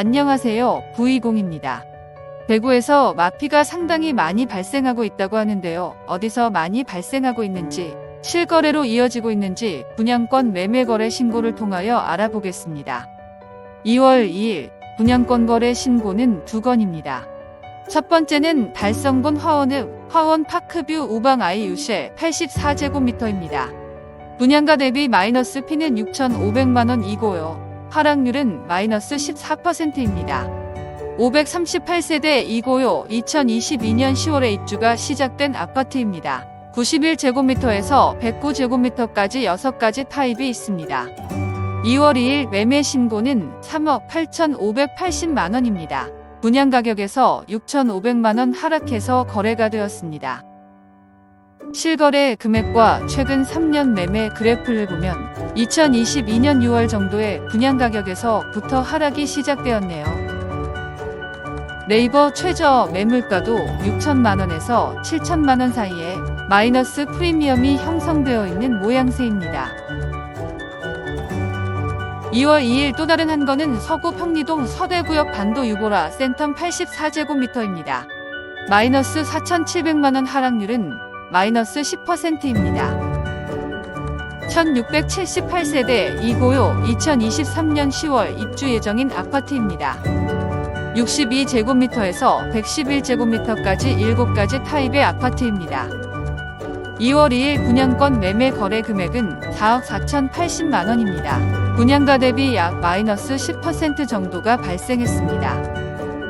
안녕하세요. 부이공입니다. 대구에서 마피가 상당히 많이 발생하고 있다고 하는데요. 어디서 많이 발생하고 있는지, 실거래로 이어지고 있는지 분양권 매매 거래 신고를 통하여 알아보겠습니다. 2월 2일 분양권 거래 신고는 두 건입니다. 첫 번째는 달성군 화원읍 화원 파크뷰 우방 아이유쉐 84제곱미터입니다. 분양가 대비 마이너스 피는 6,500만원 이고요. 하락률은 마이너스 14%입니다. 538세대 이고요. 2022년 10월에 입주가 시작된 아파트입니다. 91제곱미터에서 109제곱미터까지 6가지 타입이 있습니다. 2월 2일 매매 신고는 3억 8,580만원입니다. 분양 가격에서 6,500만원 하락해서 거래가 되었습니다. 실거래 금액과 최근 3년 매매 그래프를 보면 2022년 6월 정도의 분양 가격에서부터 하락이 시작되었네요. 네이버 최저 매물가도 6천만원에서 7천만원 사이에 마이너스 프리미엄이 형성되어 있는 모양새입니다. 2월 2일 또 다른 한 건은 서구 평리동 서대구역 반도 유보라 센텀 84제곱미터입니다. 마이너스 4,700만원 하락률은 마이너스 10%입니다. 1678세대 이고요 2023년 10월 입주 예정인 아파트입니다. 62제곱미터에서 111제곱미터까지 7가지 타입의 아파트입니다. 2월 2일 분양권 매매 거래 금액은 4억 4,080만 원입니다. 분양가 대비 약 마이너스 10% 정도가 발생했습니다.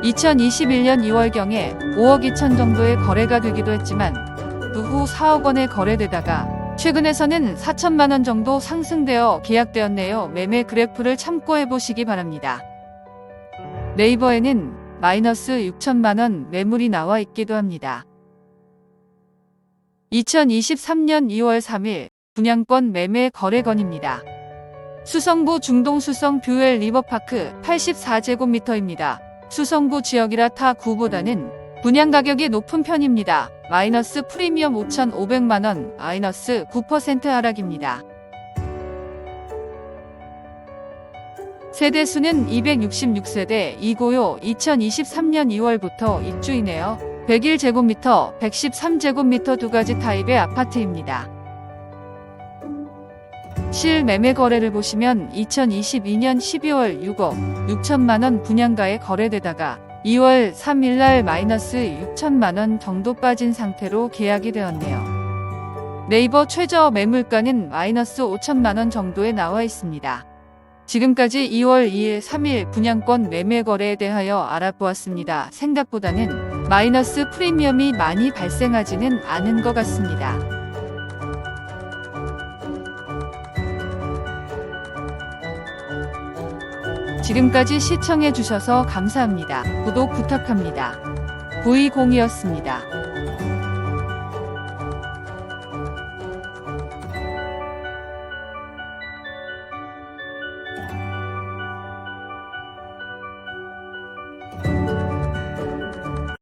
2021년 2월경에 5억 2천 정도의 거래가 되기도 했지만 그후 4억 원에 거래되다가 최근에서는 4천만 원 정도 상승되어 계약되었네요. 매매 그래프를 참고해 보시기 바랍니다. 네이버에는 마이너스 6천만 원 매물이 나와 있기도 합니다. 2023년 2월 3일 분양권 매매 거래건입니다. 수성구 중동 수성 뷰엘 리버파크 84제곱미터입니다. 수성구 지역이라 타 구보다는 분양 가격이 높은 편입니다. 마이너스 프리미엄 5,500만원, 마이너스 9% 하락입니다. 세대수는 266세대 이고요. 2023년 2월부터 입주이네요. 101제곱미터, 113제곱미터 두 가지 타입의 아파트입니다. 실 매매 거래를 보시면 2022년 12월 6억 6천만원 분양가에 거래되다가 2월 3일날 마이너스 6천만원 정도 빠진 상태로 계약이 되었네요. 네이버 최저 매물가는 마이너스 5천만원 정도에 나와 있습니다. 지금까지 2월 2일 3일 분양권 매매 거래에 대하여 알아보았습니다. 생각보다는 마이너스 프리미엄이 많이 발생하지는 않은 것 같습니다. 지금까지 시청해 주셔서 감사합니다. 구독 부탁합니다. V0이었습니다.